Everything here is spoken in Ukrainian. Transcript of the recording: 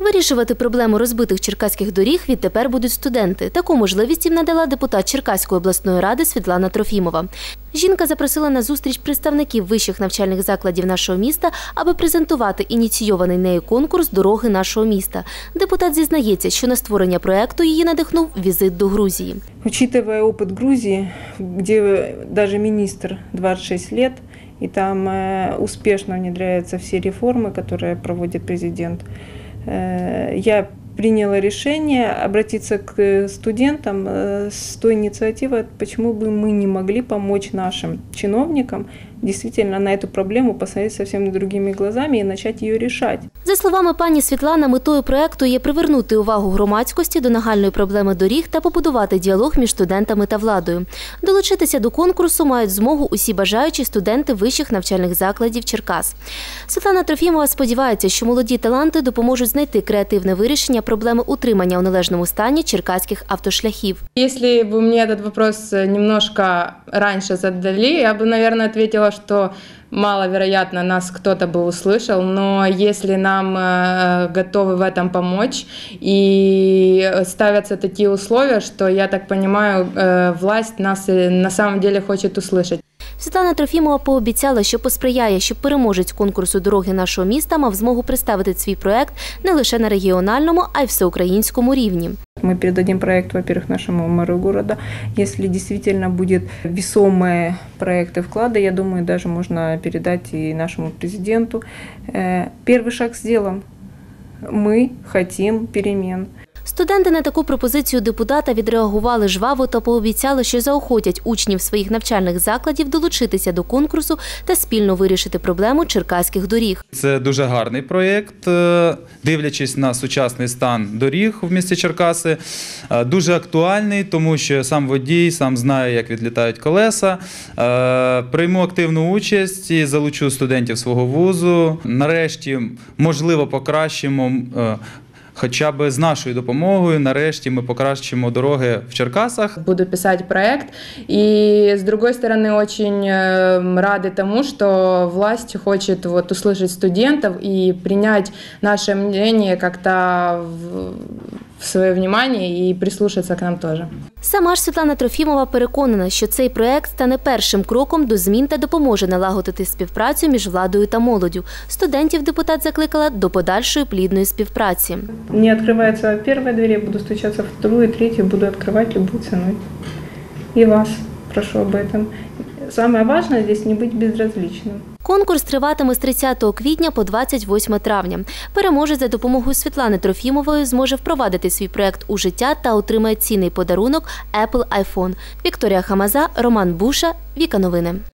Вирішувати проблему розбитих черкаських доріг відтепер будуть студенти. Таку можливість їм надала депутат Черкаської обласної ради Світлана Трофімова. Жінка запросила на зустріч представників вищих навчальних закладів нашого міста, аби презентувати ініційований нею конкурс дороги нашого міста. Депутат зізнається, що на створення проекту її надихнув візит до Грузії. Учитывая опыт Грузии, где даже министр 26 лет, и там э, успешно внедряются все реформы, которые проводит президент, э, Я приняла решение обратиться к студентам э, с той инициативой, почему бы мы не могли помочь нашим чиновникам действительно на эту проблему посмотреть совсем другими глазами и начать ее решать. За словами пані Світлана, метою проекту є привернути увагу громадськості до нагальної проблеми доріг та побудувати діалог між студентами та владою. Долучитися до конкурсу мають змогу усі бажаючі студенти вищих навчальних закладів Черкас. Світлана Трофімова сподівається, що молоді таланти допоможуть знайти креативне вирішення проблеми утримання у належному стані черкаських автошляхів. Если бы мне этот вопрос немножко раньше задали, я бы, наверное, ответила, что маловероятно нас кто-то бы услышал, но если нам э, готовы в этом помочь и ставятся такие условия, что, я так понимаю, э, власть нас э, на самом деле хочет услышать. Світлана Трофімова пообіцяла, що посприяє, щоб переможець конкурсу дороги нашого міста мав змогу представити свій проект не лише на регіональному, а й всеукраїнському рівні. Мы передадим проект, во-первых, нашему мэру города. Если действительно будет весомые проекты вклада, я думаю, даже можно передать и нашему президенту. Э, Первый шаг сделан. Мы хотим перемен. Студенти на таку пропозицію депутата відреагували жваво та пообіцяли, що заохотять учнів своїх навчальних закладів долучитися до конкурсу та спільно вирішити проблему черкаських доріг. Це дуже гарний проєкт, е, дивлячись на сучасний стан доріг в місті Черкаси. Е, Дуже актуальний, тому що сам водій сам знає, як відлітають колеса. Е, Прийму активну участь і залучу студентів свого вузу. Нарешті, можливо, покращимо. е, Хоча б з нашою допомогою, нарешті ми покращимо дороги в Черкасах. Буду писать проект. И с другой стороны, очень э, рады тому, что власть хочет вот услышать студентов и принять наше мнение как-то в, в свое внимание и прислушаться к нам тоже. Сама ж Світлана Трофімова переконана, що цей проект стане першим кроком до змін та допоможе налагодити співпрацю між владою та молоддю. Студентів депутат закликала до подальшої плідної співпраці. Не открывается первая дверь, я буду стучаться в вторую, третью, буду открывать любой ценой. И вас прошу об этом. Самое важное здесь не быть безразличным. Конкурс триватиме з 30 квітня по 28 травня. Переможець за допомогою Світлани Трофімової зможе впровадити свій проект у життя та отримає цінний подарунок Apple iPhone. Вікторія Хамаза, Роман Буша, Віка Новини.